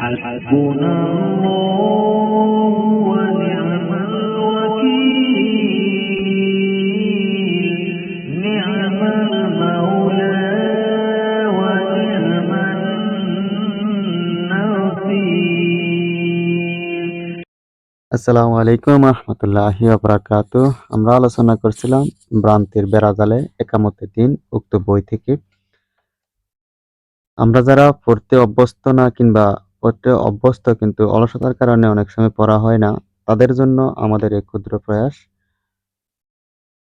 حسبنا الله ونعم الوكيل نعم المولى ونعم النصير আসসালামু আলাইকুম রহমতুল্লাহি বারাকাতু আমরা আলোচনা করছিলাম ভ্রান্তির বেড়াজালে একামতে দিন উক্ত বই থেকে আমরা যারা পড়তে অভ্যস্ত না কিংবা পড়তে অভ্যস্ত কিন্তু অলসতার কারণে অনেক সময় পড়া হয় না। তাদের জন্য আমাদের এই ক্ষুদ্র প্রয়াস।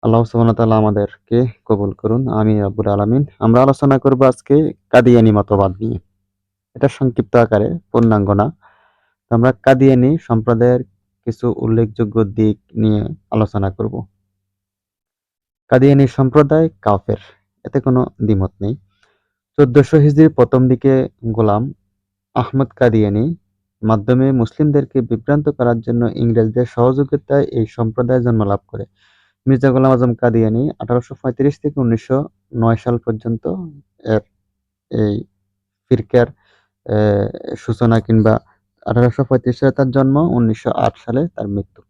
আল্লাহ ওয়া আমাদেরকে কবুল করুন। আমি রাব্বুল আলামিন। আমরা আলোচনা করব আজকে কাদিয়ানি মতবাদ নিয়ে। এটা সংক্ষিপ্ত আকারে, পূর্ণাঙ্গ না। আমরা কাদিয়ানি সম্প্রদায়ের কিছু উল্লেখযোগ্য দিক নিয়ে আলোচনা করব। কাদিয়ানি সম্প্রদায় কাফের, এতে কোনো দ্বিমত নেই। চোদ্দশো হিজড়ির প্রথম দিকে গোলাম আহমদ কাদিয়ানি মাধ্যমে মুসলিমদেরকে বিভ্রান্ত করার জন্য ইংরেজদের সহযোগিতায় এই সম্প্রদায় জন্ম লাভ করে। মির্জা গোলাম আজম কাদিয়ানি আঠারোশো পঁয়ত্রিশ থেকে উনিশশো নয় সাল পর্যন্ত এর এই ফিরকার সূচনা কিংবা আঠারোশো পঁয়ত্রিশ সালে তার জন্ম, উনিশশো আট সালে তার মৃত্যু।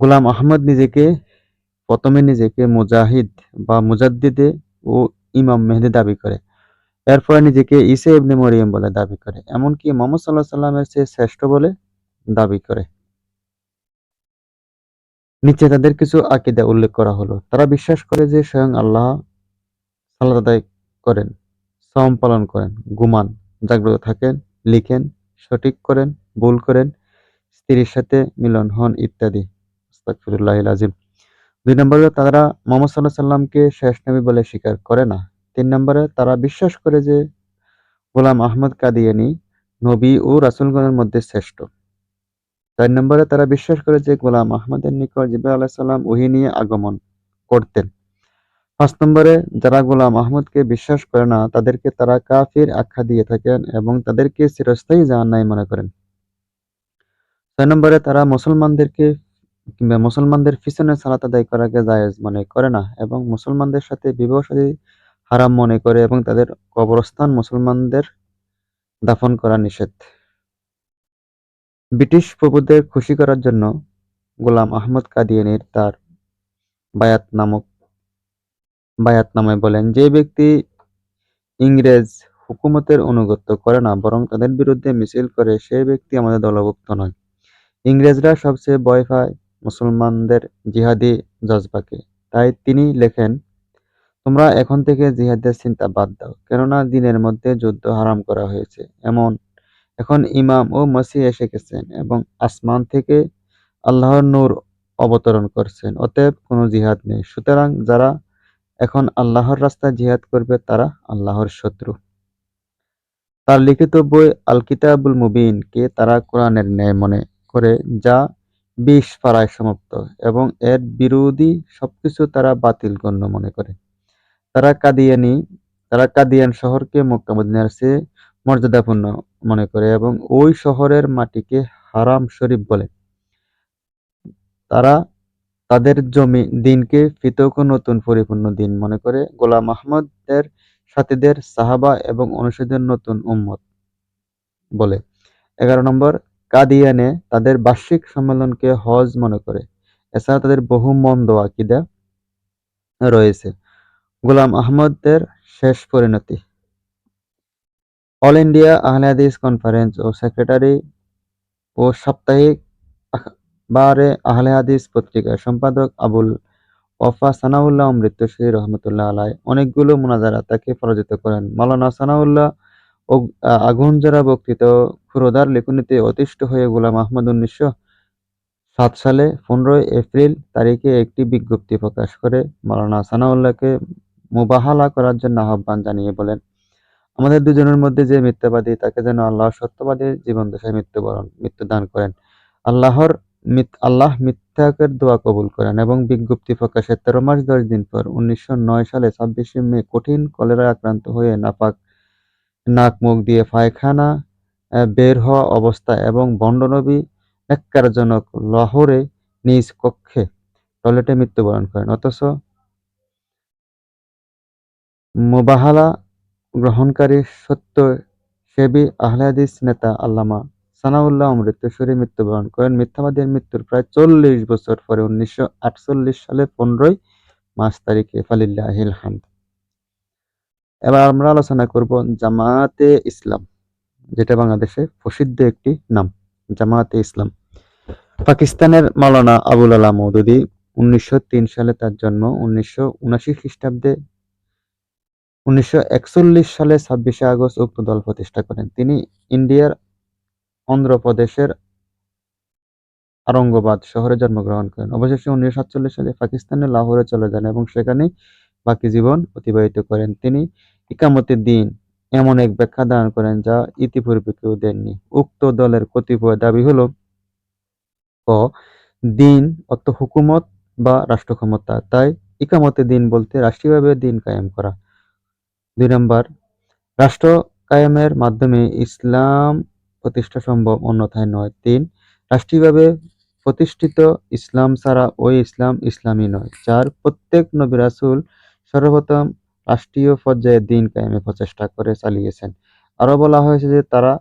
গোলাম আহমদ নিজেকে, প্রথমে নিজেকে মুজাহিদ বা মুজাদ্দিদে ও ইমাম মেহেদি দাবি করে। এরপরে নিজেকে ইসা ইবনে মরিয়ম বলে দাবি করে, এমনকি মোহাম্মদ সাল্লাহ সাল্লামের চেয়ে শ্রেষ্ঠ বলে দাবি করে। নিচে তাদের কিছু আকিদা উল্লেখ করা হলো। তারা বিশ্বাস করে যে স্বয়ং আল্লাহ সালাত আদায় করেন সম পালন করেন ঘুমান জাগ্রত থাকেন, লিখেন, সঠিক করেন, ভুল করেন, স্ত্রীর সাথে মিলন হন ইত্যাদি। আজিম দুই নম্বরে তারা মোহাম্মদ সাল্লাহ সাল্লামকে শেষ নবী বলে স্বীকার করে না। তিন নম্বরে, তারা বিশ্বাস করে যে গোলাম আহমদ কাদিয়ানি নবী ও রাসুলগণের মধ্যে শ্রেষ্ঠ। চার নম্বরে, তারা বিশ্বাস করে যে গোলাম আহমদের নিকট জিব্রাইল আলাইহিস সালাম ওহী নিয়ে আগমন করতেন। পাঁচ নম্বরে, যারা গোলাম আহমদকে বিশ্বাস করে না, তাদেরকে তারা কাফির আখ্যা দিয়ে থাকেন এবং তাদেরকে চিরস্থায়ী জাহান্নামী মনে করেন। ছয় নম্বরে, তারা মুসলমানদেরকে কিংবা মুসলমানদের পিছনে সালাত আদায় করাকে জায়েজ মনে করে না এবং মুসলমানদের সাথে বিবাহ হারাম মনে করে এবং তাদের কবরস্থান মুসলমানদের দাফন করা নিষেধ। ব্রিটিশ প্রভুদের খুশি করার জন্য গোলাম আহমদ কাদিয়ানির তার বায়াত নামক, বায়াত নামায় বলেন, যে ব্যক্তি ইংরেজ হুকুমতের অনুগত্য করে না, বরং তাদের বিরুদ্ধে মিছিল করে সেই ব্যক্তি আমাদের দলভুক্ত নয়। ইংরেজরা সবচেয়ে ভয় পায় মুসলমানদের জিহাদি জজবাকে। তাই তিনি লেখেন তোমরা এখন থেকে জিহাদের চিন্তা বাদ দাও, কেননা দিনের মধ্যে যুদ্ধ হারাম করা হয়েছে। এমন এখন ইমাম ও মসি এসে গেছেন এবং আসমান থেকে আল্লাহর নূর অবতরণ করছেন, অতএব কোনো জিহাদ নেই। সুতরাং যারা এখন আল্লাহর রাস্তায় জিহাদ করবে, তারা আল্লাহর শত্রু। তার লিখিত বই আল কিতাবুল মুবিন, কে তারা কোরআনের ন্যায় মনে করে, যা বিশ পাড়ায় সমাপ্ত এবং এর বিরোধী সবকিছু তারা বাতিল গণ্য মনে করে। তারা কাদিয়ানি তারা কাদিয়ান শহরকে মক্কা মদিনার চেয়ে মর্যাদাপূর্ণ মনে করে এবং ওই শহরের মাটিকে হারাম শরীফ বলে। তারা তাদের জমি, দিনকে পৃথক নতুন পরিপূর্ণ দিন মনে করে। গোলাম আহমদের, সাথীদের, সাহাবা এবং অনুসারীদের নতুন উম্মত বলে। এগারো নম্বর, কাদিয়ানে তাদের বার্ষিক সম্মেলনকে হজ মনে করে। এছাড়া তাদের বহু মন্দ আকিদা রয়েছে। গোলাম আহমদের শেষ পরিণতি। অল ইন্ডিয়া আহলে হাদিস কনফারেন্স ও সেক্রেটারি ও সাপ্তাহিক বারে আহলে হাদিস পত্রিকার সম্পাদক আবুল ওয়াফা সানাউল্লাহ অমৃতশ্রী রহমতুল্লাহ আলাই অনেকগুলো মোনাজারা তাকে পরাজিত করেন। মালানা সানাউল্লাহ ও আগুন যারা বক্তৃত খুরদার লেখনীতে অতিষ্ঠ হয়ে গোলাম আহমদ উনিশশো সাত সালে পনেরোই এপ্রিল তারিখে একটি বিজ্ঞপ্তি প্রকাশ করে। মালানা সানাউল্লাহকে মুবাহালা করার জন্য আহ্বান জানিয়ে বলেন, আমাদের দুজনের মধ্যে যে মিথ্যাবাদী, তাকে যেন আল্লাহ সত্যবাদীর জীবন দশায় মৃত্যুবরণ মৃত্যু দান করেন। আল্লাহর আল্লাহ মিথ্যাকের দোয়া কবুল করেন এবং বিজ্ঞপ্তি প্রকাশের তেরো মাস দশ দিন পর উনিশশো নয় সালে ছাব্বিশে মে কঠিন কলেরা আক্রান্ত হয়ে নাপাক, নাক মুখ দিয়ে পায়খানা বের হওয়া অবস্থা এবং বন্ডনবী ন্যাক্কারজনক লাহোরে নিজ কক্ষে টয়লেটে মৃত্যুবরণ করেন। অথচ মুবাহালা গ্রহণকারী সত্য সেবি আহলে হাদিস নেতা আল্লামা সানাউল্লাহ অমৃতসরী মৃত্যুবরণ করেন। মিথ্যাবাদীর মৃত্যুর প্রায় চল্লিশ বছর পরে উনিশশো আটচল্লিশ সালে পনেরোই মার্চ তারিখে ফালিল্লাহিল হামদ। এবার আমরা আলোচনা করব জামায়াতে ইসলাম, যেটা বাংলাদেশে প্রসিদ্ধ একটি নাম জামায়াতে ইসলাম। পাকিস্তানের মালানা আবুল আলা মৌদুদি উনিশশো তিন সালে তার জন্ম উনিশশো উনাশি খ্রিস্টাব্দে উনিশশো একচল্লিশ সালে ছাব্বিশে আগস্ট উক্ত দল প্রতিষ্ঠা করেন। তিনি ইন্ডিয়ার অন্ধ্রপ্রদেশের আরঙ্গবাদ শহরে জন্মগ্রহণ করেন। অবশেষে উনিশশো সাতচল্লিশ সালে পাকিস্তানের লাহোরে চলে যান এবং সেখানেই বাকি জীবন অতিবাহিত করেন। তিনি ইকামতের দিন এমন এক ব্যাখ্যা দান করেন যা ইতিপূর্বে কেউ দেননি। উক্ত দলের কতিপয় দাবি হলো, ক, দিন অর্থ হুকুমত বা রাষ্ট্র ক্ষমতা তাই ইকামতে দিন বলতে রাষ্ট্রীয়ভাবে দিন কায়েম করা। দুই নম্বর, রাষ্ট্র কায়েমের মাধ্যমে ইসলাম প্রতিষ্ঠা সম্ভব, অন্যথায় নয়। তিন, রাষ্ট্রীয়ভাবে প্রতিষ্ঠিত ইসলাম ছাড়া ওই ইসলাম ইসলামই নয়। চার, প্রত্যেক নবী রাসুল সর্বপ্রথম রাষ্ট্রীয় পর্যায়ে দিন কায়েমে প্রচেষ্টা করে চালিয়েছেন। আরও বলা হয়েছে যে তারা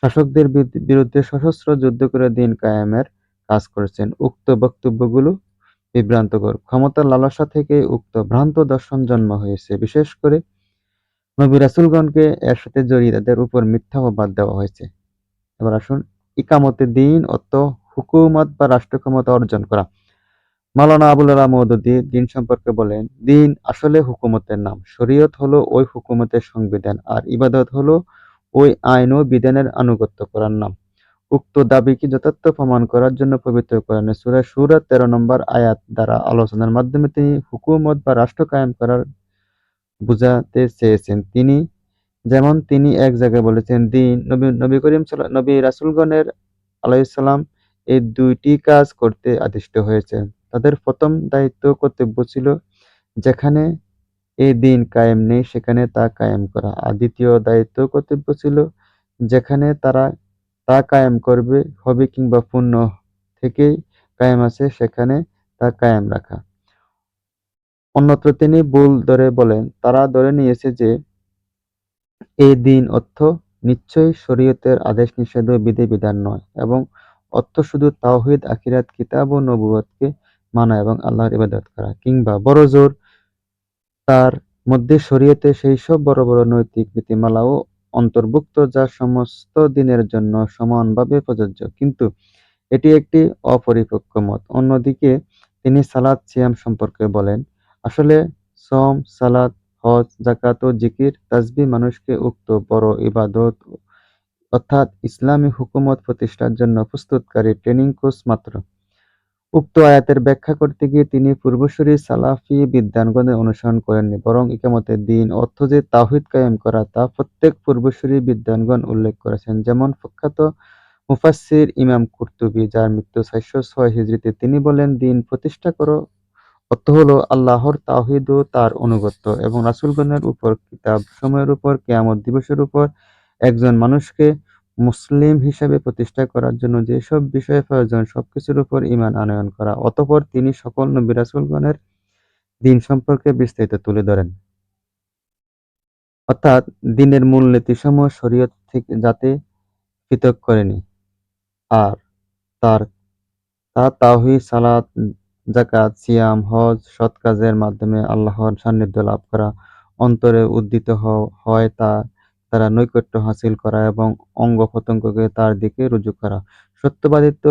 শাসকদের বিরুদ্ধে- বিরুদ্ধে সশস্ত্র যুদ্ধ করে দিন কায়েমের কাজ করেছেন। উক্ত বক্তব্যগুলো বিভ্রান্তকর। ক্ষমতার লালসা থেকে উক্ত ভ্রান্ত দর্শন জন্ম হয়েছে। বিশেষ করে নবী রাসূলগণকে এর সাথে জড়িয়ে তাদের উপর মিথ্যা অপবাদ দেওয়া হয়েছে। এবার আসুন ইকামতে দিন অর্থ হুকুমত বা রাষ্ট্র ক্ষমতা অর্জন করা। মাওলানা আবুল আলা দিন সম্পর্কে বলেন, দিন আসলে হুকুমতের নাম। শরীয়ত হলো ওই হুকুমতের সংবিধান আর ইবাদত হলো ওই আইন ও বিধানের আনুগত্য করার নাম। উক্ত দাবিকে যথার্থ প্রমাণ করার জন্য পবিত্র করেন সুরা সূরা তেরো নম্বর আয়াত দ্বারা আলোচনার মাধ্যমে তিনি হুকুমত বা রাষ্ট্র কায়েম করার বুঝাতে চেয়েছেন তিনি। যেমন তিনি এক জায়গায় বলেছেন, দিন, নবী নবী করিম নবী রাসূলগণের আলাইহিসসালাম এই দুইটি কাজ করতে আদিষ্ট হয়েছেন। তাদের প্রথম দায়িত্ব কর্তব্য ছিল যেখানে এই দিন কায়েম নেই, সেখানে তা কায়েম করা। আর দ্বিতীয় দায়িত্ব কর্তব্য ছিল যেখানে তারা তা কায়েম করবে, হবে কিংবা পূর্ণ থেকেই কায়েম আছে, সেখানে তা কায়েম রাখা। অন্যত্র তিনি ভুল ধরে বলেন, তারা ধরে নিয়েছে যে, এ দিন অর্থ নিশ্চয়ই শরীয়তের আদেশ নিষেধ বিধি-বিধান নয় এবং অর্থ শুধু তাওহিদ, আখিরাত, কিতাব ও নবুয়তকে মানা এবং আল্লাহর ইবাদত করা, কিংবা বড় জোর তার মধ্যে শরীয়তে সেই সব বড় বড় নৈতিক নীতিমালাও অন্তর্ভুক্ত যা সমস্ত দিনের জন্য সমানভাবে প্রযোজ্য। কিন্তু এটি একটি অপরিপক্ক মত। অন্যদিকে তিনি সালাদ সিয়াম সম্পর্কে বলেন আসলে সম সালাত, হজ জাকাত ও জিকির তাসবিহ মানুষকে উক্ত বড় ইবাদত, অর্থাৎ ইসলামী হুকুমত প্রতিষ্ঠার জন্য প্রস্তুতকারী ট্রেনিং কোর্স মাত্র। উক্ত আয়াতের ব্যাখ্যা করতে গিয়ে তিনি পূর্বসূরি সালাফি বিদ্বানগণের অনুসরণ করেননি, বরং ইকামতের দিন, অর্থ যে তাহিদ কায়েম করা তা প্রত্যেক পূর্বসূরি বিদ্যানগণ উল্লেখ করেছেন। যেমন প্রখ্যাত মুফাসসির ইমাম কুরতুবী, যার মৃত্যু চারশো ছয় হিজরিতে তিনি বলেন, দিন প্রতিষ্ঠা করো অর্থ হলো আল্লাহর তাওহীদ ও তার অনুগত্য এবং রাসূলগণের উপর কিতাব সময়ের উপর, কেয়ামত দিবসের উপর একজন মানুষকে মুসলিম হিসেবে প্রতিষ্ঠা করার জন্য যেসব বিষয়ে প্রয়োজন, সবকিছুর উপর ঈমান আনয়ন করা। অতঃপর তিনি সকল নবী রাসূলগণের দিন সম্পর্কে বিস্তারিত তুলে ধরেন। অর্থাৎ দিনের মূলনীতিসমূহ শরীয়ত থেকে যাতে পৃথক করেনি আর তার, তা তাওহীদ, সালাত যাকাত, সিয়াম, হজ, সৎ কাজের মাধ্যমে আল্লাহর সান্নিধ্য লাভ করা, অন্তরে উদ্দীত হয় তা দ্বারা নৈকট্য হাসিল করা এবং অঙ্গ প্রত্যঙ্গকে তার দিকে রুজু করা। সত্যবাদিত্ব,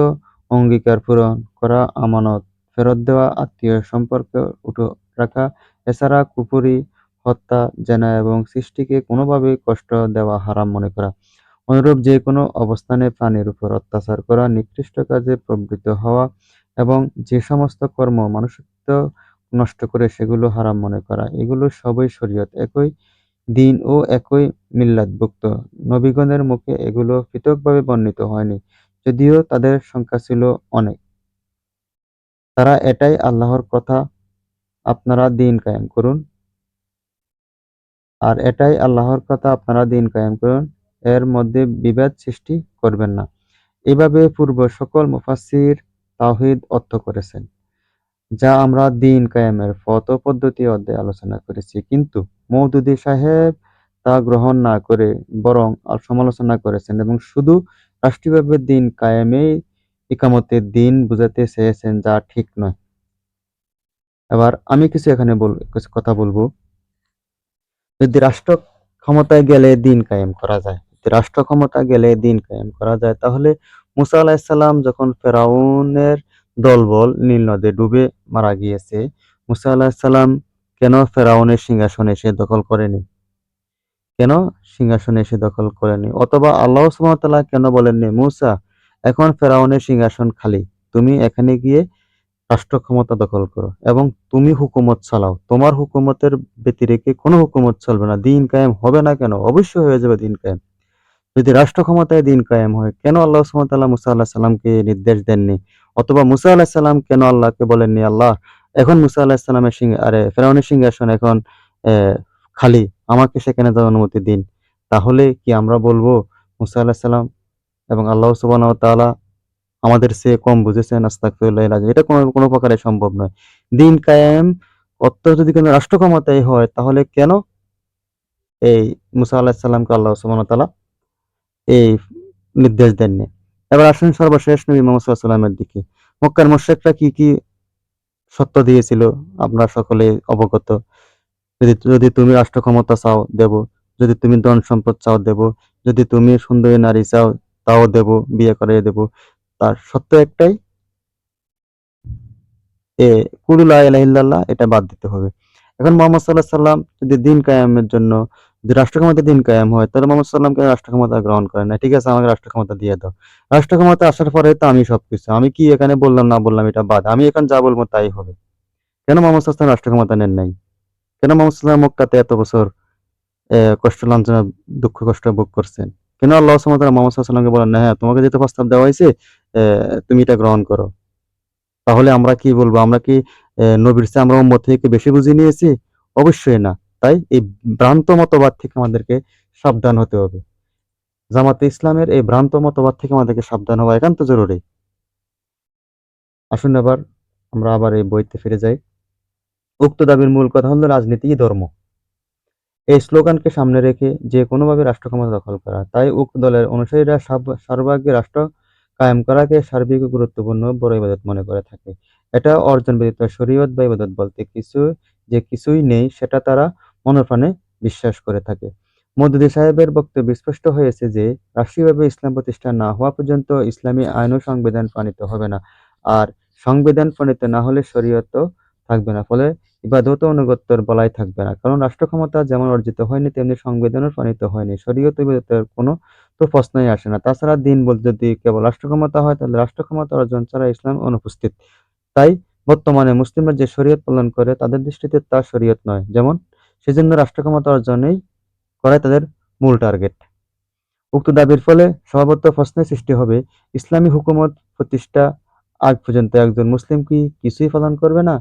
অঙ্গীকার পূরণ করা, আমানত, ফেরত দেওয়া, আত্মীয় সম্পর্ক উঠে রাখা, এছাড়া কুপুরি, হত্যা, জেনা এবং সৃষ্টিকে কোনোভাবেই কষ্ট দেওয়া হারাম মনে করা। অনুরূপ যে কোনো অবস্থানে প্রাণীর উপর অত্যাচার করা, নিকৃষ্ট কাজে প্রবৃত্ত হওয়া এবং যে সমস্ত কর্ম মনুষ্যত্ব নষ্ট করে সেগুলো হারাম মনে করা, এগুলো সবই শরীয়ত। একই দিন ও একই মিল্লাতভুক্ত নবীগণের মুখে এগুলো পৃথকভাবে বর্ণিত হয়নি, যদিও তাদের সংখ্যা ছিল অনেক। তারা এটাই আল্লাহর কথা, আপনারা দিন কায়েম করুন। আর এটাই আল্লাহর কথা, আপনারা দিন কায়েম করুন। এর মধ্যে বিভেদ সৃষ্টি করবেন না। এভাবে পূর্ব সকল মুফাসসির তাওহীদ অর্থ করেছেন, যা আমরা দিন কায়েমের ও পদ্ধতি অধ্যায়ে আলোচনা করেছি। কিন্তু মওদুদী সাহেব তা গ্রহণ না করে বরং সমালোচনা করেছেন এবং শুধু রাষ্ট্রীয়ভাবে দিন কায়েমে ইকামতের দিন বুঝাতে চেয়েছেন, যা ঠিক নয়। এবার আমি কিছু এখানে বল, কিছু কথা বলব। যদি রাষ্ট্র ক্ষমতায় গেলে দিন কায়েম করা যায় রাষ্ট্র ক্ষমতা গেলে দিন কায়েম করা যায়, তাহলে মুসা আলাহিসাল্লাম যখন ফেরাউনের দলবল নীল নদে ডুবে মারা গিয়েছে, মুসা আলাহিসাল্লাম কেন ফেরাউনের সিংহাসন এসে দখল করেনি? কেন সিংহাসন এসে দখল করেনি? অথবা আল্লাহ সুবহানাহু কেন বলেননি, মুসা, এখন ফেরাউনের সিংহাসন খালি, তুমি এখানে গিয়ে রাষ্ট্র ক্ষমতা দখল করো এবং তুমি হুকুমত চালাও। তোমার হুকুমতের ব্যতিরেকে কোনো হুকুমত চলবে না, দিন কায়েম হবে না কেন? অবশ্যই হয়ে যাবে দিন কায়েম। যদি রাষ্ট্র ক্ষমতায় দিন কায়েম হয়, কেন আল্লাহ সুবহানাহু মুসা আল্লাহ সাল্লামকে নির্দেশ দেননি? অথবা মুসা আল্লাহ সাল্লাম কেন আল্লাহকে বলেননি? আল্লাহ, এখন মুসা আল্লাহ সাল্লামের সিংহ আরে, ফেরাউনের সিংহাসন এখন খালি। আমাকে সেখানে যাওয়ার অনুমতি দিন। তাহলে কি আমরা বলব, মুসা আল্লাহ সাল্লাম এবং আল্লাহ সুবহানাহু তাআলা আমাদের সে কম বুঝেছেন? আল-আযীম। এটা কোনো কোনো প্রকারে সম্ভব নয়। দিন কায়েম অত্য যদি কোনো রাষ্ট্র ক্ষমতায় হয়, তাহলে কেন এই মুসা আল্লাহ সাল্লামকে আল্লাহ সুবহানাহু তাআলা এই নির্দেশ দেননি। এবার আসুন সর্বশেষ নবী মোহাম্মদ ওয়াসাল্লামের দিকে। মক্কার মুশরিকরা কি কি সত্য দিয়েছিল? আপনারা সকলে অবগত। যদি যদি তুমি রাষ্ট্র ক্ষমতা চাও, দেব। যদি তুমি ধন সম্পদ চাও, দেব। যদি তুমি সুন্দরী নারী চাও, তাও দেব। বিয়ে করে দেব। তার সত্য একটাই, এ কুলু লা এটা বাদ দিতে হবে। এখন মোহাম্মদ সাল্লাহ সাল্লাম যদি দিন কায়েমের জন্য যদি রাষ্ট্র ক্ষমতা দিন কায়েম হয়, তাহলে মোহাম্মদ সাল্লামকে রাষ্ট্র ক্ষমতা গ্রহণ করে না, ঠিক আছে, আমাকে রাষ্ট্র ক্ষমতা দিয়ে দাও। রাষ্ট্র ক্ষমতা আসার পরে তো আমি সবকিছু। আমি কি এখানে বললাম, না বললাম, এটা বাদ। আমি এখন যা বলব তাই হবে। কেন মোহাম্মদ সাল্লাম রাষ্ট্র ক্ষমতা নেন নাই? কেন মোহাম্মদ সাল্লাম মক্কাতে এত বছর কষ্ট, লাঞ্ছনা, দুঃখ, কষ্ট ভোগ করছেন? কেন আল্লাহ ওয়া মোহাম্মদ সাল্লামকে বলেন, না হ্যাঁ তোমাকে যেটা প্রস্তাব দেওয়া হয়েছে তুমি এটা গ্রহণ করো। তাহলে আমরা কি বলব? আমরা কি নবীর চেয়ে আমরা উম্মত থেকে বেশি বুঝে নিয়েছি? অবশ্যই না। তাই এই ভ্রান্ত মতবাদ থেকে আমাদেরকে সাবধান হতে হবে। জামাতে ইসলামের এই ভ্রান্ত মতবাদ থেকে আমাদেরকে সাবধান হওয়া একান্ত জরুরি। আসুন এবার আমরা আবার এই বইতে ফিরে যাই। উক্ত দাবির মূল কথা হলো রাজনীতিই ধর্ম। এই স্লোগানকে সামনে রেখে যে কোনোভাবে রাষ্ট্র ক্ষমতা দখল করা, তাই উক্ত দলের অনুসারীরা সর্বাগ্রে রাষ্ট্র কায়েম করাকে সার্বিক গুরুত্বপূর্ণ বড় ইবাদত মনে করে থাকে। এটা অর্জন ব্যতীত শরীয়ত বা ইবাদত বলতে কিছু যে কিছুই নেই, সেটা তারা মনপ্রাণে বিশ্বাস করে থাকে। মদুদি সাহেবের বক্তব্যে স্পষ্ট হয়েছে যে, রাষ্ট্রীয়ভাবে ইসলাম প্রতিষ্ঠা না হওয়া পর্যন্ত ইসলামী আইন ও সংবিধান প্রণীত হবে না। আর সংবিধান প্রণীত না হলে শরীয়ত থাকবে না, ফলে ইবাদত অনুগত্যের বলাই থাকবে না। কারণ রাষ্ট্র ক্ষমতা যেমন অর্জিত হয়নি, তেমনি সংবিধানও প্রণীত হয়নি। শরীয়ত ইবাদতের কোনো তো প্রশ্নই আসে না। তাছাড়া দিন বলতে যদি কেবল রাষ্ট্র ক্ষমতা হয়, তাহলে রাষ্ট্র ক্ষমতা অর্জন ছাড়া ইসলাম অনুপস্থিত। তাই বর্তমানে মুসলিমরা যে শরীয়ত পালন করে, তাদের দৃষ্টিতে তা শরীয়ত নয়। যেমন সেজন্য রাষ্ট্র ক্ষমতা অর্জনেই করাই তাদের মূল টার্গেট উক্ত দাবির ফলে স্বভাবত প্রশ্নের সৃষ্টি হবে। ইসলামী হুকুমত প্রতিষ্ঠা আগ পর্যন্ত একজন মুসলিম কি কিছুই পালন করবে না?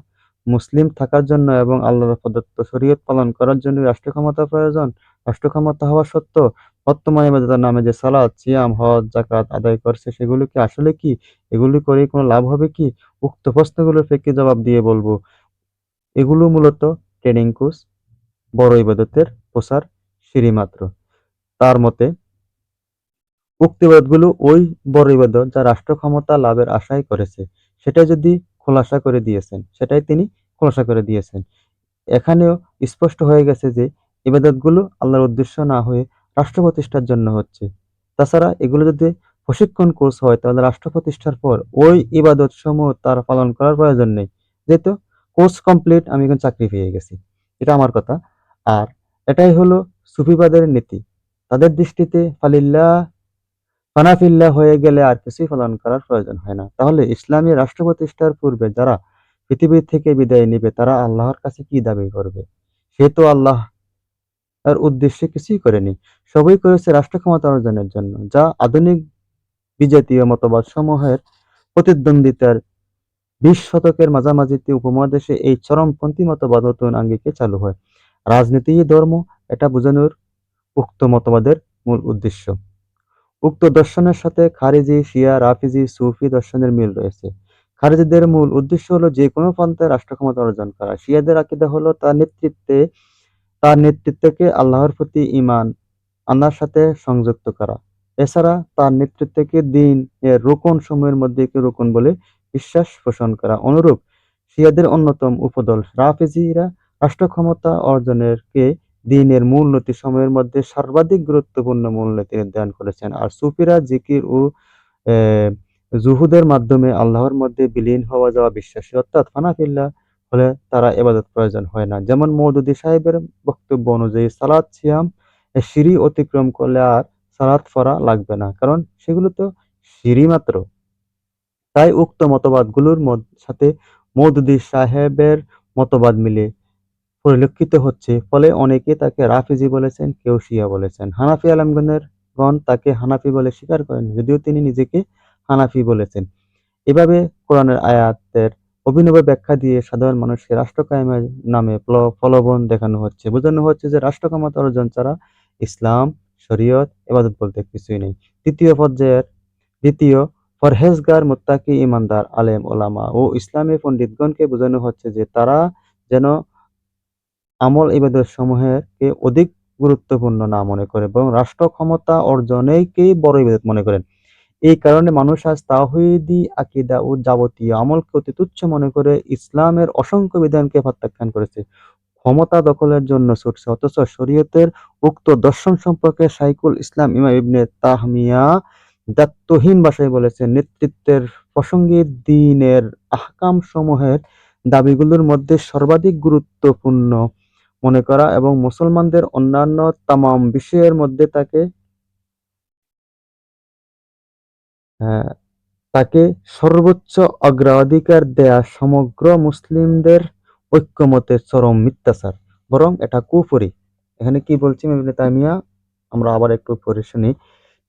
মুসলিম থাকার জন্য এবং আল্লাহর প্রদত্ত শরীয়ত পালন করার জন্য রাষ্ট্র ক্ষমতা প্রয়োজন? রাষ্ট্র ক্ষমতা হওয়া সত্ত্বেও বর্তমানে ইবাদতের নামে যে সালাত, সিয়াম, হজ জাকাত আদায় করছে, সেগুলো কি আসলে কি? এগুলি করে কোনো লাভ হবে কি? উক্ত প্রশ্নগুলোর প্রেক্ষে জবাব দিয়ে বলব? এগুলো মূলত ট্রেনিং কোর্স বড় ইবাদতের প্রসার সিঁড়ি মাত্র তার মতে, উক্ত ইবাদতগুলো ওই বড় ইবাদত যা রাষ্ট্র ক্ষমতা লাভের আশাই করেছে, সেটাই যদি খোলাসা করে দিয়েছেন, সেটাই তিনি খোলাসা করে দিয়েছেন। এখানেও স্পষ্ট হয়ে গেছে যে, ইবাদতগুলো আল্লাহর উদ্দেশ্য না হয়ে রাষ্ট্র প্রতিষ্ঠার জন্য হচ্ছে। তাছাড়া এগুলো যদি প্রশিক্ষণ কোর্স হয়, তাহলে রাষ্ট্র প্রতিষ্ঠার পর ওই ইবাদত সমূহ তার পালন করার প্রয়োজন নেই। যেহেতু কোর্স কমপ্লিট, আমি এখন চাকরি পেয়ে গেছি। এটা আমার কথা। আর এটাই হলো সুফিবাদের নীতি। তাদের দৃষ্টিতে ফালিল্লাহ, ফানাফিল্লাহ হয়ে গেলে আর কিছুই পালন করার প্রয়োজন হয় না। তাহলে ইসলামী রাষ্ট্র প্রতিষ্ঠার পূর্বে যারা পৃথিবী থেকে বিদায় নেবে, তারা আল্লাহর কাছে কি দাবি করবে? সে তো আল্লাহ তার উদ্দেশ্যে কিছুই করেনি। সবই করেছে রাষ্ট্র ক্ষমতা অর্জনের জন্য, যা আধুনিক বিজাতীয় মতবাদ সমূহের প্রতিদ্বন্দ্বিতার বিশ শতকের মাঝামাঝিতে উপমহাদেশে এই চরমপন্থী মতবাদ নতুন আঙ্গিকে চালু হয়। রাজনীতি, ধর্ম, এটা বোঝানোর উক্ত মতবাদের মূল উদ্দেশ্য উক্ত দর্শনের সাথে খারিজি, শিয়া, রাফিজি, সুফি দর্শনের মিল রয়েছে খারিজিদের মূল উদ্দেশ্য হলো যে কোনো পন্থায় রাষ্ট্র ক্ষমতা অর্জন করা শিয়াদের আকিদা হলো তার নেতৃত্বে, তার নেতৃত্বকে আল্লাহর প্রতি ঈমান আনার সাথে সংযুক্ত করা। এছাড়া তার নেতৃত্বকে দিন এর রুকন সময়ের মধ্যে একটি রুকন বলে বিশ্বাস পোষণ করা। অনুরূপ, শিয়াদের অন্যতম উপদল রাফেজিরা রাষ্ট্র ক্ষমতা অর্জনের কে দ্বীনের মূলনীতি সময়ের মধ্যে সর্বাধিক গুরুত্বপূর্ণ মূলনীতি নির্ধারণ করেছেন। আর সুফিরা জিকির ও জুহুদের মাধ্যমে আল্লাহর মধ্যে বিলীন হওয়া যাওয়া বিশ্বাসী। অর্থাৎ হানাফিল্লাহ হলে তারা এবাদত প্রয়োজন হয় না। যেমন মৌদুদি সাহেবের বক্তব্য অনুযায়ী সালাদ সিয়াম সিঁড়ি অতিক্রম করলে আর সালাত ফরা লাগবে না। কারণ সেগুলো তো সিঁড়ি মাত্র। তাই উক্ত মতবাদগুলোর সাথে মৌদুদি সাহেবের মতবাদ মিলে পরিলক্ষিত হচ্ছে, ফলে অনেকে তাকে রাফিজি বলেছেন কেউ শিয়া বলেছেন। হানাফি আলমগণের গণ তাকে হানাফি বলে স্বীকার করেন, যদিও তিনি নিজেকে হানাফি বলেছেন। এভাবে কোরআনের আয়াতের অভিনব ব্যাখ্যা দিয়ে সাধারণ মানুষকে রাষ্ট্র কায়েমের নামে প্রলোভন দেখানো হচ্ছে। বোঝানো হচ্ছে যে রাষ্ট্র অর্জন ছাড়া ইসলাম, শরীয়ত এবাদত বলতে কিছুই নেই। তৃতীয় পর্যায়ের দ্বিতীয়, পরহেজগার, মোত্তাকি, ইমানদার, আলেম, ওলামা ও ইসলামী পণ্ডিতগণকে বোঝানো হচ্ছে যে তারা যেন আমল ইবাদত সমূহকে অধিক গুরুত্বপূর্ণ না মনে করে, বরং রাষ্ট্র ক্ষমতা অর্জনেকেই বড় ইবাদত মনে করেন। এই কারণে মানুষ আজ তাওহীদি, আকিদা ও যাবতীয় আমলকে অতি তুচ্ছ মনে করে ইসলামের অসংখ্য বিধানকে প্রত্যাখ্যান করেছে। ক্ষমতা দখলের জন্য ছুটছে, অথচ শরীয়তের উক্ত দর্শন সম্পর্কে সাইকুল ইসলাম ইমাম ইবনে তাহমিয়া দাত্তহীন ভাষায় বলেছেন, নেতৃত্বের প্রসঙ্গে দিনের আহকাম সমূহের দাবিগুলোর মধ্যে সর্বাধিক গুরুত্বপূর্ণ মনে করা এবং মুসলমানদের অন্যান্য তামাম বিষয়ের মধ্যে তাকে তাকে সর্বোচ্চ অগ্রাধিকার দেয়া সমগ্র মুসলিমদের ঐক্যমতের চরম মিথ্যাচার। বরং এটা কুফরি। এখানে কি বলছি তাইমিয়া? আমরা আবার একটু পড়ে শুনি।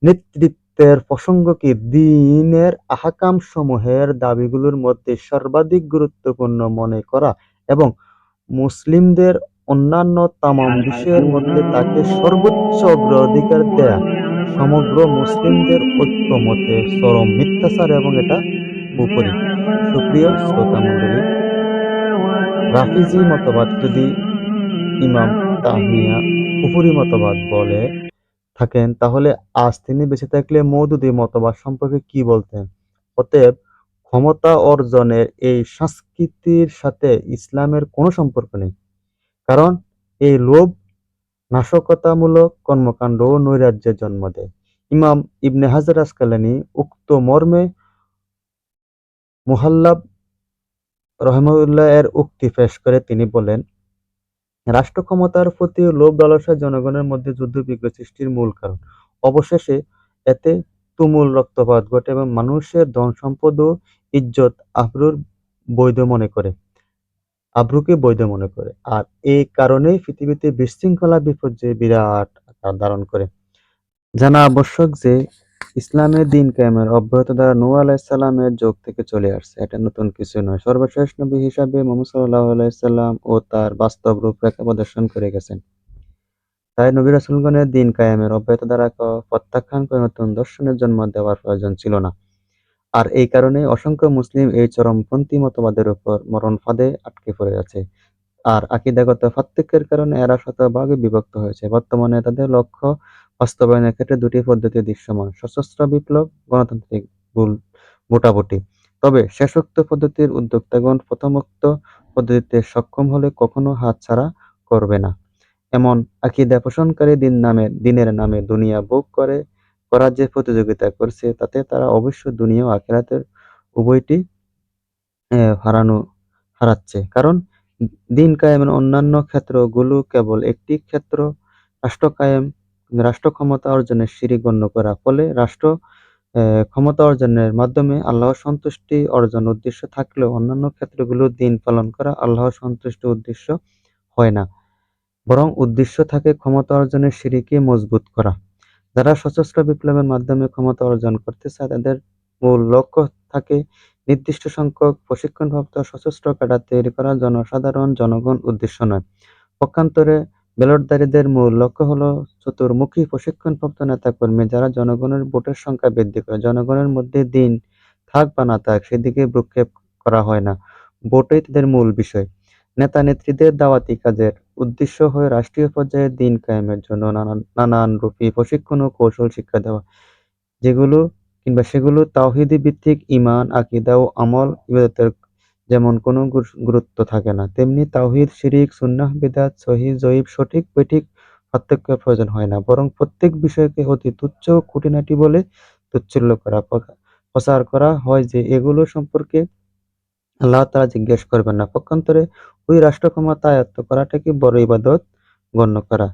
নেতৃত্বের প্রসঙ্গকে দিনের আহাকাম সমূহের দাবিগুলোর মধ্যে সর্বাধিক গুরুত্বপূর্ণ মনে করা এবং মুসলিমদের অন্যান্য তামাম বিষয়ের মধ্যে তাকে সর্বোচ্চ অগ্রাধিকার দেয়া। সমগ্র মুসলিমদের ঐক্যমতে চরম মিথ্যাচার এবং এটা কুফরি সুপ্রিয় শ্রোতা মণ্ডলী রাফিজি মতবাদ যদি ইমাম তাহমিয়া উপরি মতবাদ বলে থাকেন তাহলে আজ তিনি বেঁচে থাকলে মৌদুদি মতবাদ সম্পর্কে কি বলতেন? অতএব ক্ষমতা অর্জনের এই সংস্কৃতির সাথে ইসলামের কোনো সম্পর্ক নেই। কারণ এই লোভ নাশকতামূলক কর্মকাণ্ড ও নৈরাজ্যের জন্ম দেয়। ইমাম ইবনে হাজার আসকালানি উক্ত মর্মে মুহাল্লাব রহমউল্লাহ এর উক্তি পেশ করে তিনি বলেন, রাষ্ট্র ক্ষমতার প্রতি লোভ লালসা জনগণের মধ্যে যুদ্ধবিগ্রহ সৃষ্টির মূল কারণ। অবশেষে এতে তুমুল রক্তপাত ঘটে এবং মানুষের ধন সম্পদ ও ইজ্জত আবরুর বৈধ মনে করে। আব্রুকে বৈধ মনে করে। আর এই কারণেই পৃথিবীতে বিশৃঙ্খলা বিপর্যয় বিরাট আকার ধারণ করে। জানা আবশ্যক যে, ইসলামের দিন কায়েমের অব্যাহত দ্বারা নূহ আলাইসাল্লামের যোগ থেকে চলে আসছে। এটা নতুন কিছু নয়। সর্বশেষ নবী হিসাবে মোহাম্মদ সাল্লাহ আলাইসাল্লাম ও তার বাস্তব রূপরেখা প্রদর্শন করে গেছেন। তাই নবী রাসূলগণের দিন কায়েমের অব্যাহত দ্বারা প্রত্যাখ্যান করে নতুন দর্শনের জন্ম দেওয়ার প্রয়োজন ছিল না। আর এই কারণে অসংখ্য মুসলিম এই চরমপন্থী মতবাদের উপর মরণ ফাঁদে আটকে পড়ে আছে। আর আকিদাগত পার্থক্যের কারণে এরা শতভাগে বিভক্ত হয়েছে। বর্তমানে তাদের লক্ষ্য বাস্তবায়নের ক্ষেত্রে দুটি পদ্ধতি দৃশ্যমান। সশস্ত্র বিপ্লব, গণতান্ত্রিক ভুল ভোটাভুটি তবে শেষোক্ত পদ্ধতির উদ্যোক্তাগণ প্রথমোক্ত পদ্ধতিতে সক্ষম হলে কখনো হাতছাড়া করবে না। এমন আকিদা পোষণকারী দিন নামে, দিনের নামে দুনিয়া ভোগ করে করার যে প্রতিযোগিতা করছে, তাতে তারা অবশ্য দুনিয়া আখিরাতের উভয়টি হারানো, হারাচ্ছে। কারণ দিন কায়েমের অন্যান্য ক্ষেত্রগুলো কেবল একটি ক্ষেত্র, রাষ্ট্র কায়েম, রাষ্ট্র ক্ষমতা অর্জনের সিঁড়ি গণ্য করা। ফলে রাষ্ট্র ক্ষমতা অর্জনের মাধ্যমে আল্লাহ সন্তুষ্টি অর্জন উদ্দেশ্য থাকলেও অন্যান্য ক্ষেত্রগুলো দিন পালন করা আল্লাহর সন্তুষ্টি উদ্দেশ্য হয় না। বরং উদ্দেশ্য থাকে ক্ষমতা অর্জনের সিঁড়িকে মজবুত করা। যারা সশস্ত্র বিপ্লবের মাধ্যমে ক্ষমতা অর্জন করতে চায় তাদের মূল লক্ষ্য থাকে নির্দিষ্ট সংখ্যক প্রশিক্ষণপ্রাপ্ত সশস্ত্র ক্যাডার তৈরি করা জনসাধারণ জনগণ উদ্দেশ্য নয়। পক্ষান্তরে ব্যালটধারীদের মূল লক্ষ্য হলো চতুর্মুখী প্রশিক্ষণপ্রাপ্ত নেতাকর্মী যারা জনগণের ভোটের সংখ্যা বৃদ্ধি করে, জনগণের মধ্যে দিন থাক বা না থাক সেদিকে ভ্রুক্ষেপ করা হয় না। ভোটই তাদের মূল বিষয়। নেতা নেত্রীদের দাওয়াতি কাজের উদ্দেশ্য হয় রাষ্ট্রীয় পর্যায়ে দিন কায়েমের জন্য নানান নানানরূপী প্রশিক্ষণ ও কৌশল শিক্ষা দেওয়া যেগুলো কিংবা সেগুলো তাওহীদি ভিত্তিক ঈমান, আকীদা ও আমল ইবাদতের যেমন কোনো গুরু- গুরুত্ব থাকে না, তেমনি তাওহীদ, শিরক, সুন্নাহ, বিদআত, সহিহ, জয়ীফ, সঠিক, বেঠিক পার্থক্যের প্রয়োজন হয় না, বরং প্রত্যেক বিষয়কে অতি তুচ্ছ খুঁটিনাটি বলে তাচ্ছিল্য করা, প্রচার করা হয় যে এগুলো সম্পর্কে আল্লাহ তাআলা জিজ্ঞেস করবেন না। পক্ষান্তরে ওই রাষ্ট্রক্ষমতা আয়ত্ত করাটাকে বড় ইবাদত গণ্য করা।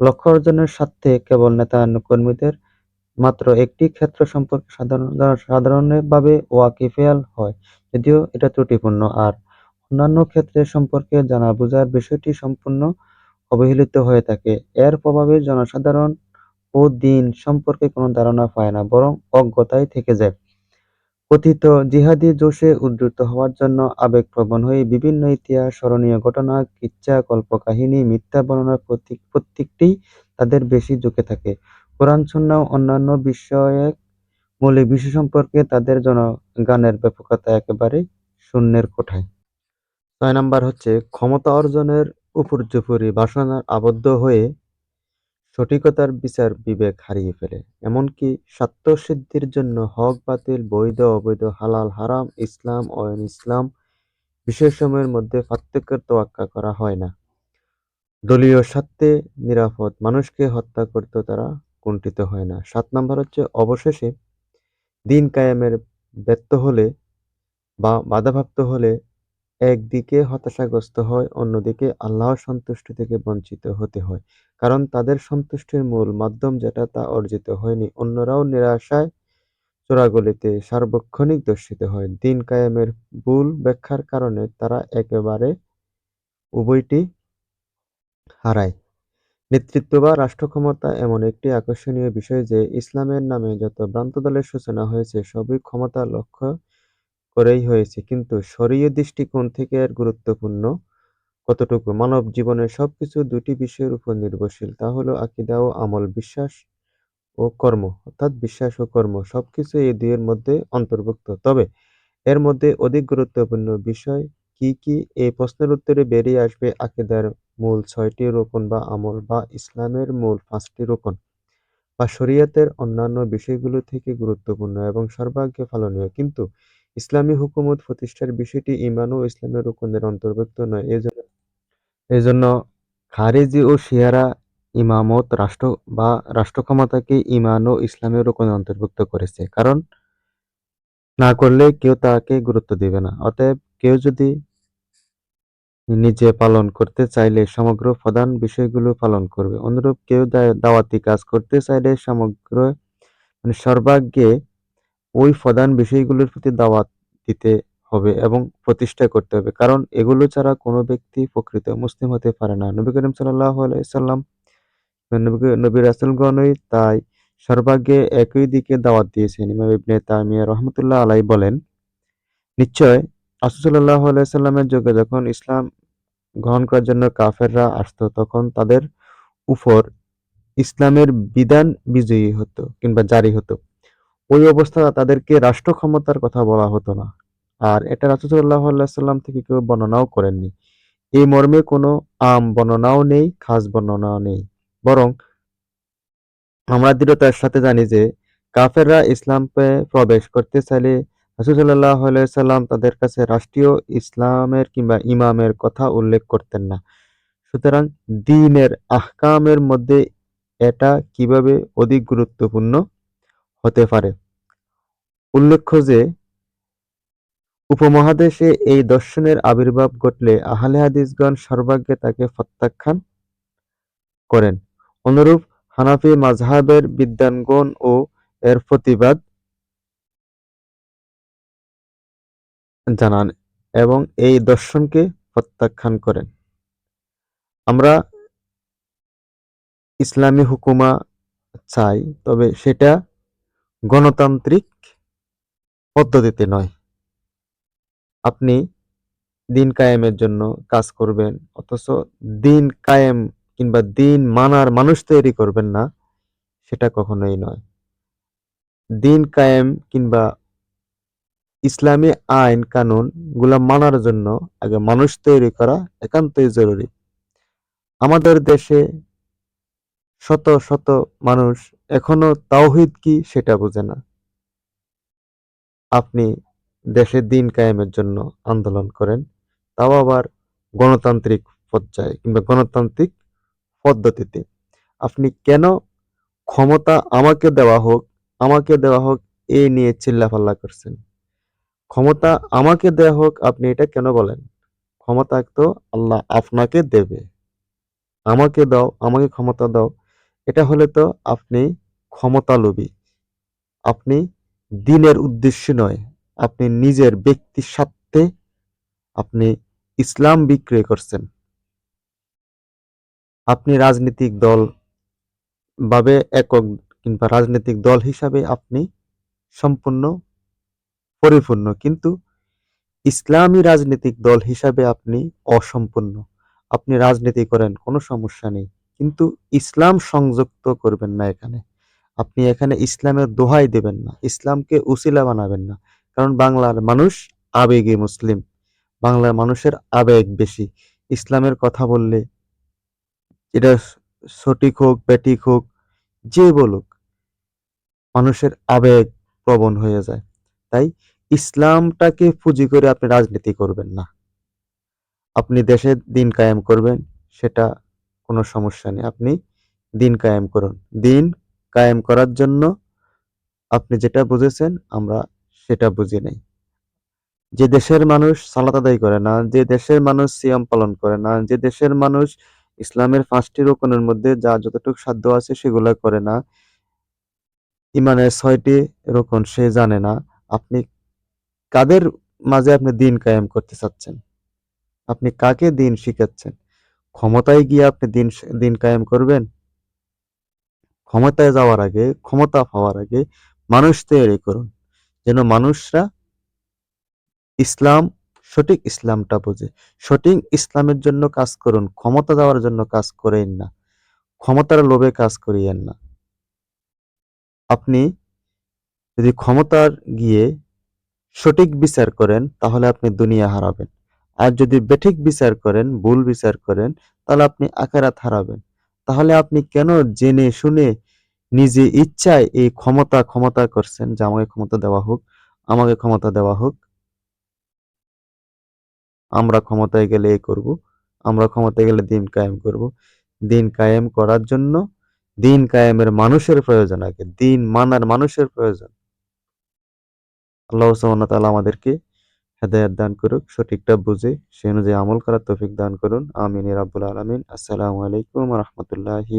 লক্ষ্য অর্জনের স্বার্থে কেবল নেতা কর্মীদের মাত্র একটি ক্ষেত্র সম্পর্কে সাধারণ সাধারণভাবে ওয়াকিফেয়াল হয়, যদিও এটা ত্রুটিপূর্ণ, আর অন্যান্য ক্ষেত্রে সম্পর্কে জানা বোঝার বিষয়টি সম্পূর্ণ অবহেলিত হয়ে থাকে। এর প্রভাবে জনসাধারণ ও দিন সম্পর্কে কোনো ধারণা পায় না, বরং অজ্ঞতায় থেকে যায়। কথিত জিহাদি জোশে উদ্বুদ্ধ হওয়ার জন্য আবেগপ্রবণ হয়ে বিভিন্ন ইতিহাস, স্মরণীয় ঘটনা, কিচ্ছা, কল্পকাহিনী, মিথ্যা বর্ণনার প্রতীক প্রত্যেকটিই তাদের বেশি ঝুঁকে থাকে। কোরআন, সুন্নাহ অন্যান্য বিষয়ে মৌলিক বিষয় সম্পর্কে তাদের জ্ঞানের ব্যাপকতা একেবারে শূন্যের কোঠায়। ছয় নাম্বার হচ্ছে ক্ষমতা অর্জনের উপর্যুপরি বাসনায় আবদ্ধ হয়ে সঠিকতার বিচার বিবেক হারিয়ে ফেলে, এমনকি স্বার্থসিদ্ধির জন্য হক বাতিল, বৈধ অবৈধ, হালাল হারাম, ইসলাম অ-ইসলাম বিশেষ সময়ের মধ্যে পার্থক্যের তোয়াক্কা করা হয় না। দলীয় স্বার্থে নিরাপদ মানুষকে হত্যা করতে তারা কুণ্ঠিত হয় না। সাত নম্বর হচ্ছে অবশেষে দিন কায়েমের ব্যর্থ হলে বা বাধাপ্রাপ্ত হলে একদিকে হতাশাগ্রস্ত হয়, অন্যদিকে আল্লাহর সন্তুষ্টি থেকে বঞ্চিত হতে হয়, কারণ তাদের সন্তুষ্টির মূল মাধ্যম যেটা তা অর্জিত হয়নি। অন্যরাও নিরাশায় চোরাগলিতে সার্বক্ষণিক দর্শিত হয়। দিন কায়েমের ভুল ব্যাখ্যার কারণে তারা একেবারে উভয়টি হারায়। নেতৃত্ব বা রাষ্ট্রক্ষমতা এমন একটি আকর্ষণীয় বিষয় যে ইসলামের নামে যত ভ্রান্ত দলের সূচনা হয়েছে সবই ক্ষমতা লক্ষ্য করেই হয়েছে, কিন্তু শরীয়ত দৃষ্টিকোণ থেকে এর গুরুত্বপূর্ণ কতটুকু? মানব জীবনের সবকিছু দুটি বিষয়ের উপর নির্ভরশীল, তা হলো আকীদা ও আমল, বিশ্বাস ও কর্ম, অর্থাৎ বিশ্বাস ও কর্ম সবকিছু এই দুইয়ের মধ্যে অন্তর্ভুক্ত। তবে এর মধ্যে অধিক গুরুত্বপূর্ণ বিষয় কি কি? এই প্রশ্নের উত্তরে বেরিয়ে আসবে আকীদার মূল ছয়টি রুকন বা আমল বা ইসলামের মূল পাঁচটি রুকন বা শরীয়তের অন্যান্য বিষয়গুলো থেকে গুরুত্বপূর্ণ এবং সর্বাগ্রে পালনীয়, কিন্তু ইসলামী হুকুমত প্রতিষ্ঠার বিষয়টি ঈমান ও ইসলামের রুকনের অন্তর্ভুক্ত নয়। এজন্য খারিজি ও শিয়ারা ইমামত রাষ্ট্র বা রাষ্ট্রক্ষমতাকে ইমান ও ইসলামের রুকনে অন্তর্ভুক্ত করেছে, কারণ না করলে কেউ তাকে গুরুত্ব দিবে না। অতএব কেউ যদি নিজে পালন করতে চাইলে সমগ্র প্রধান বিষয়গুলো পালন করবে। অনুরূপ কেউ দাওয়াতি কাজ করতে চাইলে সমগ্র মানে সর্বাগ্রে ওই প্রধান বিষয়গুলোর প্রতি দাওয়াত দিতে হবে এবং প্রতিষ্ঠা করতে হবে, কারণ এগুলো ছাড়া কোনো ব্যক্তি প্রকৃত মুসলিম হতে পারে না। নবী করিম সাল্লাল্লাহু আলাইহি সাল্লাম নবী রাসূলগণই তাই সর্বাগ্যে একই দিকে দাওয়াত দিয়েছেন। ইমাম ইবনে তাইমিয়া রহমতুল্লাহ আলাইহি বলেন, নিশ্চয় রাসূল সাল্লাল্লাহু আলাইহি সাল্লামের যুগে যখন ইসলাম গ্রহণ করার জন্য কাফেররা আসত, তখন তাদের উপর ইসলামের বিধান বিজয়ী হতো কিংবা জারি হতো। ওই অবস্থা তাদেরকে রাষ্ট্র ক্ষমতার কথা বলা হতো না, আর এটা আলাইহি সাল্লাম থেকে কেউ বর্ণনাও করেননি। এই মর্মে কোনো আম বর্ণনাও নেই, খাস বর্ণনাও নেই, বরং আমরা দৃঢ়তার সাথে জানি যে কাফেররা ইসলামে প্রবেশ করতে চাইলে রাসূল সাল্লাল্লাহু সাল্লাম তাদের কাছে রাষ্ট্রীয় ইসলামের কিংবা ইমামের কথা উল্লেখ করতেন না। সুতরাং দিনের আহকামের মধ্যে এটা কীভাবে অধিক গুরুত্বপূর্ণ হতে পারে? উল্লেখ্য যে উপমহাদেশে এই দর্শনের আবির্ভাব ঘটলে আহলে হাদিসগণ সর্বাগ্রে তাকে প্রত্যাখ্যান করেন। অনুরূপ হানাফি মাযহাবের বিদ্বানগণও এর প্রতিবাদ জানান এবং এই দর্শনকে প্রত্যাখ্যান করেন। আমরা ইসলামী হুকুমা চাই, তবে সেটা গণতান্ত্রিক পদ্ধতিতে নয়। আপনি দিন কায়েমের জন্য কাজ করবেন, অথচ দিন কায়েম কিংবা দিন মানার মানুষ তৈরি করবেন না, সেটা কখনোই নয়। দিন কায়েম কিংবা ইসলামী আইন কানুনগুলা মানার জন্য আগে মানুষ তৈরি করা একান্তই জরুরি। আমাদের দেশে শত শত মানুষ এখনও তাওহিদ কি সেটা বোঝে না। আপনি দেশে দিন কায়েমের জন্য আন্দোলন করেন, তাও আবার গণতান্ত্রিক পর্যায়ে কিংবা গণতান্ত্রিক পদ্ধতিতে। আপনি কেন ক্ষমতা আমাকে দেওয়া হোক, আমাকে দেওয়া হোক এই নিয়ে চিল্লাফাল্লা করছেন? ক্ষমতা আমাকে দেওয়া হোক, আপনি এটা কেন বলেন? ক্ষমতা তো আল্লাহ আপনাকে দেবে। আমাকে দাও, আমাকে ক্ষমতা দাও এটা হলে তো আপনি ক্ষমতালোভী। আপনি দিনের উদ্দেশ্যে নয়, আপনি নিজের ব্যক্তি স্বার্থে আপনি ইসলাম বিক্রয় করছেন। আপনি রাজনৈতিক দল ভাবে একক কিংবা রাজনৈতিক দল হিসাবে আপনি সম্পূর্ণ পরিপূর্ণ, কিন্তু ইসলামী রাজনৈতিক দল হিসাবে আপনি অসম্পূর্ণ। আপনি রাজনীতি করেন, কোনো সমস্যা নেই। কিন্তু ইসলাম সংযুক্ত করবেন না এখানে। আপনি এখানে ইসলামের দোহাই দেবেন না, ইসলামকে উসিলা বানাবেন না। কারণ বাংলার মানুষ আবেগী মুসলিম, বাংলার মানুষের আবেগ বেশি। ইসলামের কথা বললে এটা সঠিক হোক, ব্যাটিক হোক, যে বলুক, মানুষের আবেগ প্রবণ হয়ে যায়। তাই ইসলামটাকে পুঁজি করে আপনি রাজনীতি করবেন না। আপনি দেশের দিন কায়েম করবেন, সেটা কোনো সমস্যা নেই। আপনি দিন কায়েম করুন। দিন কায়েম করার জন্য আপনি যেটা বুঝেছেন, আমরা সেটা বুঝি নাই। যে দেশের মানুষ সালাত আদায় করে না, যে দেশের মানুষ সিয়াম পালন করে না, যে দেশের মানুষ ইসলামের পাঁচটি রোকনের মধ্যে যা যতটুকু সাধ্য আছে সেগুলো করে না, ইমানের ছয়টি রোকন সে জানে না, আপনি কাদের মাঝে আপনি দিন কায়েম করতে চাচ্ছেন? আপনি কাকে দিন শিখাচ্ছেন? ক্ষমতায় গিয়ে আপনি দিন দিন কায়েম করবেন? ক্ষমতায় যাওয়ার আগে, ক্ষমতা পাওয়ার আগে মানুষ তৈরি করুন, যেন মানুষরা ইসলাম, সঠিক ইসলামটা বোঝে। সঠিক ইসলামের জন্য কাজ করুন, ক্ষমতা দেওয়ার জন্য কাজ করেন না। ক্ষমতার লোভে কাজ করিয়েন না। আপনি যদি ক্ষমতার গিয়ে সঠিক বিচার করেন, তাহলে আপনি দুনিয়া হারাবেন। আর যদি বেঠিক বিচার করেন, ভুল বিচার করেন, তাহলে আপনি আকারাত হারাবেন। তাহলে আপনি কেন জেনে শুনে নিজে ইচ্ছায় এই ক্ষমতা ক্ষমতা করছেন যে আমাকে ক্ষমতা দেওয়া হোক, আমাকে ক্ষমতা দেওয়া হোক? আমরা ক্ষমতায় গেলে এ করব, আমরা ক্ষমতায় গেলে দিন কায়েম করব। দিন কায়েম করার জন্য দিন কায়েমের মানুষের প্রয়োজন আগে, দিন মানার মানুষের প্রয়োজন। আল্লাহ ওয়া আমাদেরকে হেদায়েত দান করুক, সঠিকটা বুঝে, সে অনুযায়ী আমল করার তৌফিক দান করুন। আমিন রাব্বুল আলামিন। আসসালামু আলাইকুম রহমতুল্লাহি